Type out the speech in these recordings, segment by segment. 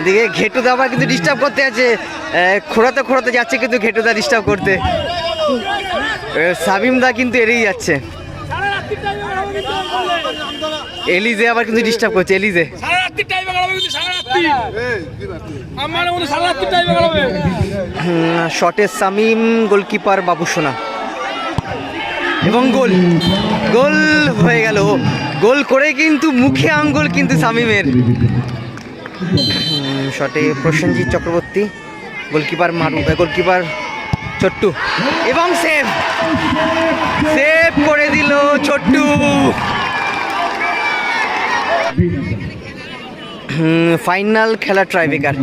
এদিকে ঘেটুদা আবার কিন্তু ডিস্টার্ব করতে আছে। খোঁড়াতে খোঁড়াতে যাচ্ছে কিন্তু ঘেটুদা ডিস্টার্ব করতে। সাবিমদা কিন্তু এড়িয়ে যাচ্ছে। এলিজে আবার কিন্তু ডিস্টার্ব করছে এলিজে। সারা রাত্রি টাইমে গেলাবে কিন্তু সারা রাত্রি। আমার উনি সারা রাত্রি টাইমে গেলাবে। হুম, শটে সামিম গোলকিপার বাবু সোনা এবং গোল। গোল হয়ে গেল। গোল করে কিন্তু মুখে আঙ্গুল কিন্তু সামিমের শটে প্রসেনজিৎ চক্রবর্তী। গোলকিপার মারু গোলকিপার ছোট্টু এবং সেভ। সেভ করে দিল ছোট্টু ফাইনাল খেলা ট্রাইবেকার।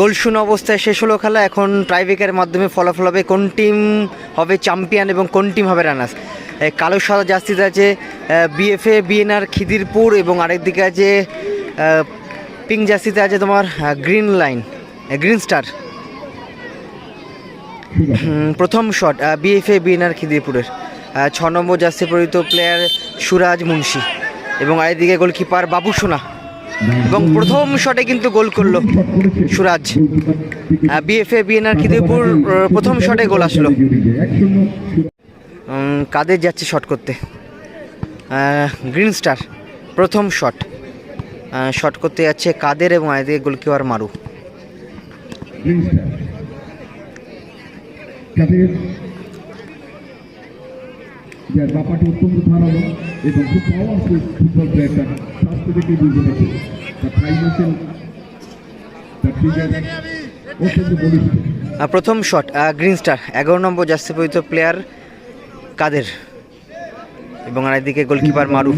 গোল শূন্য অবস্থায় শেষ হলো খেলা। এখন ট্রাইবেকারের মাধ্যমে ফলাফল হবে। কোন টিম হবে চ্যাম্পিয়ন এবং কোন টিম হবে রানার্স কালো, সাদা জাস্তিতে আছে বিএফএ বিএনআর খিদিরপুর এবং আরেকদিকে আছে পিঙ্ক জার্সিতে আছে তোমার গ্রিন লাইন গ্রিন স্টার প্রথম শট বিএফএ বিএনআর খিদিরপুরের। ছ নম্বর জার্সি পরিহিত প্লেয়ার সুরাজ মুন্সি এবং আরেকদিকে গোলকিপার বাবু সোনা এবং প্রথম শটে কিন্তু গোল করল সুরাজ। বিএফএ, বিএনআর খিদিরপুর প্রথম শটে গোল আসলো। কাদের যাচ্ছে শট করতে? গ্রিন স্টার, প্রথম শট। শট করতে যাচ্ছে কাদের এবং আরেকদিকে গোলকিপার মারু। যার অত্যন্ত ধারালো এবং খুব পাওয়ারফুল ফুটবল প্লেয়ারটা স্বাস্থ্য থেকে বুঝতে পারছে তার ফাইন্যান্সিয়াল তার ফিগার অত্যন্ত বলিষ্ঠ। প্রথম শট গ্রিন স্টার এগারো নম্বর জার্সি পরিহিত প্লেয়ার কাদের? এবং আরেকদিকে গোলকিপার মারু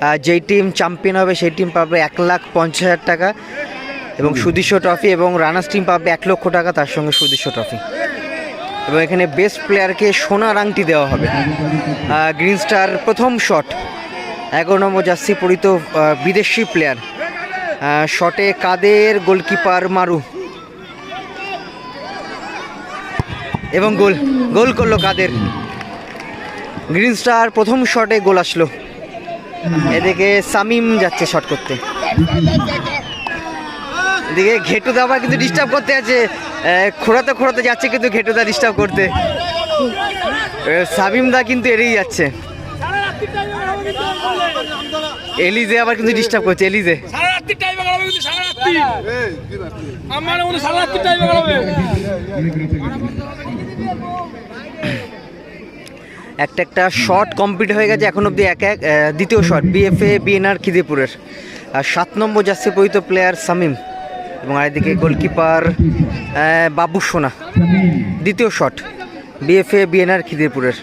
আহ, যেই টিম চ্যাম্পিয়ন হবে সেই টিম পাবে এক লাখ পঞ্চাশ হাজার টাকা এবং সুদৃশ্য ট্রফি এবং রানার্স টিম পাবে এক লক্ষ টাকা তার সঙ্গে সুদৃশ্য ট্রফি এবং এখানে বেস্ট প্লেয়ারকে সোনার আংটি দেওয়া হবে। গ্রিন স্টার প্রথম শট এগারো নম্বর জার্সি পরিত বিদেশি প্লেয়ার শটে কাদের গোলকিপার মারু? এবং গোল গোল করল কাদের? গ্রিন স্টার প্রথম শটে গোল আসলো। এদিকে সামিম যাচ্ছে শট করতে। এদিকে ঘেটুদা আবার কিন্তু ডিস্টার্ব করতে আছে। খোঁড়াতে খোঁড়াতে যাচ্ছে কিন্তু ঘেটুদা ডিস্টার্ব করতে। এ, সামিমদা কিন্তু এড়িয়ে যাচ্ছে। এলিজে আবার কিন্তু ডিস্টার্ব করছে এলিজে। একটা একটা শট কমপ্লিট হয়ে গেছে এখন অবধি এক এক। দ্বিতীয় শট বিএফএ বিএনআর খিদিরপুরের। আর সাত নম্বর যাচ্ছে পরিহিত প্লেয়ার সামিম। এবং আরেকদিকে গোলকিপার বাবু সোনা। দ্বিতীয় শট, বিএফএ বিএনআর খিদিরপুরের।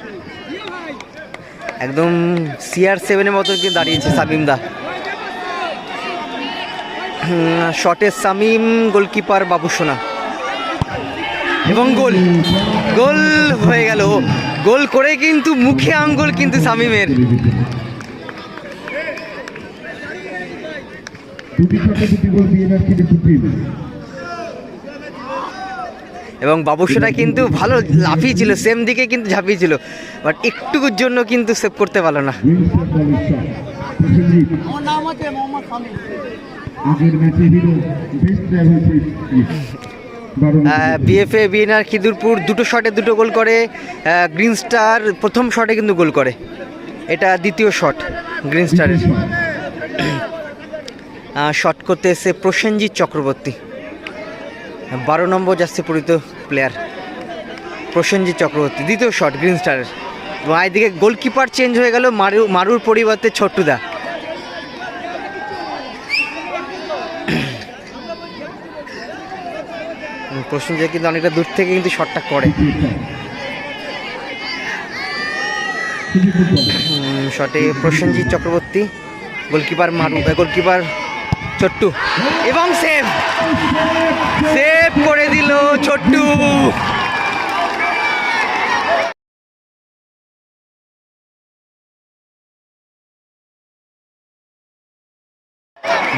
একদম সিআর সেভেনের মতো কিন্তু দাঁড়িয়েছে সামিম দা। শটে সামিম, গোলকিপার বাবু সোনা। এবং গোল গোল হয়ে গেল। গোল করে কিন্তু মুখে আঙ্গুল কিন্তু সামিমের। দুটি বিএনআর দুটি এবং বাবুসোনা কিন্তু ভালো লাফিয়েছিল সেম দিকে কিন্তু ঝাঁপিয়েছিল বাট একটুকুর জন্য কিন্তু সেভ করতে পারল না। বিএফএ বিএনআর খিদুরপুর দুটো শটে দুটো গোল করে গ্রিন স্টার প্রথম শটে কিন্তু গোল করে। এটা দ্বিতীয় শট গ্রিন স্টারের শট করতে এসে প্রসেনজিৎ চক্রবর্তী। বারো নম্বর যাচ্ছে পরিত প্লেয়ার প্রসেনজিৎ চক্রবর্তী, দ্বিতীয় শট গ্রিন স্টারের এবং এদিকে গোলকিপার চেঞ্জ হয়ে গেল মারু, মারুর পরিবর্তে ছোট্টুদা। প্রসেনজিৎ কিন্তু অনেকটা দূর থেকে কিন্তু শটটা করে। শটে প্রসেনজিৎ চক্রবর্তী গোলকিপার মারু গোলকিপার ছোট্টু। এবং সেভ সেভ করে দিল ছোট্টু।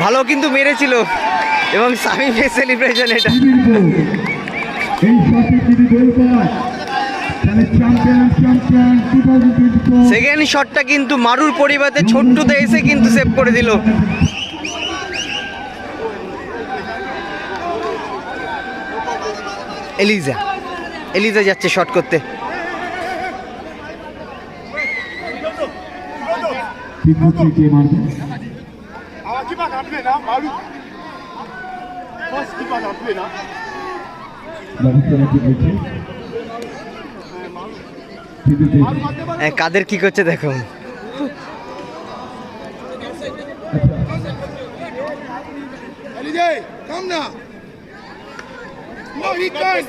ভালো কিন্তু মেরেছিল। এবং সামিমের সেলিব্রেশন এটা। সেকেন্ড শটটা কিন্তু মারুর পরিবারে ছোট্টতে এসে কিন্তু সেভ করে দিল। রাখতে এলিজা যাচ্ছে আছে করতে। কাদের কি করছে দেখো. No, he can't.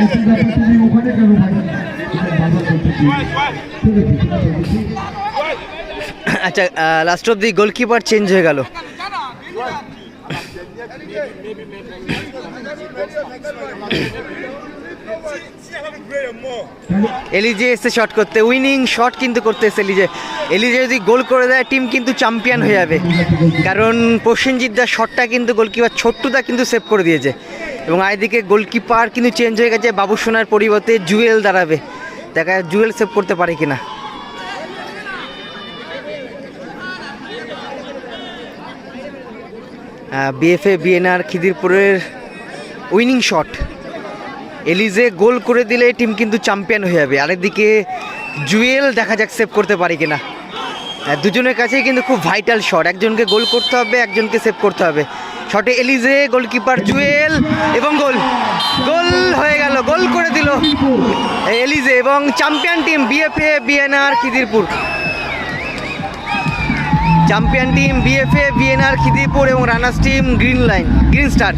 আচ্ছা তুমি ওখানে কেন ভাই। আচ্ছা last of the goalkeeper change হয়ে গেল এলিজে এসে শট করতে উইনিং শট কিন্তু করতে এসে এলিজে। এলিজে যদি গোল করে দেয় টিম কিন্তু চ্যাম্পিয়ন হয়ে যাবে। কারণ প্রসেনজিৎ দার শটটা কিন্তু গোলকিপার ছোট্টুদা কিন্তু সেভ করে দিয়েছে। এবং আইদিকে গোলকিপার কিন্তু চেঞ্জ হয়ে গেছে, বাবু সোনার পরিবর্তে জুয়েল দাঁড়াবে। দেখা জুয়েল সেভ করতে পারে কিনা। বিএফএ বিএনআর খিদিরপুরের উইনিং শট এলিজে গোল করে দিলে টিম কিন্তু চ্যাম্পিয়ন হয়ে যাবে। আরেকদিকে জুয়েল দেখা যাক সেভ করতে পারে কিনা। দুজনের কাছেই কিন্তু খুব ভাইটাল শট একজনকে গোল করতে হবে, একজনকে সেভ করতে হবে। শটে এলিজে গোলকিপার জুয়েল এবং গোল। গোল হয়ে গেল, গোল করে দিল এলিজে এবং champion team BFA, BNR Khidirpur. Champion team BFA, BNR Khidirpur এবং runners team Green Line, Green Star.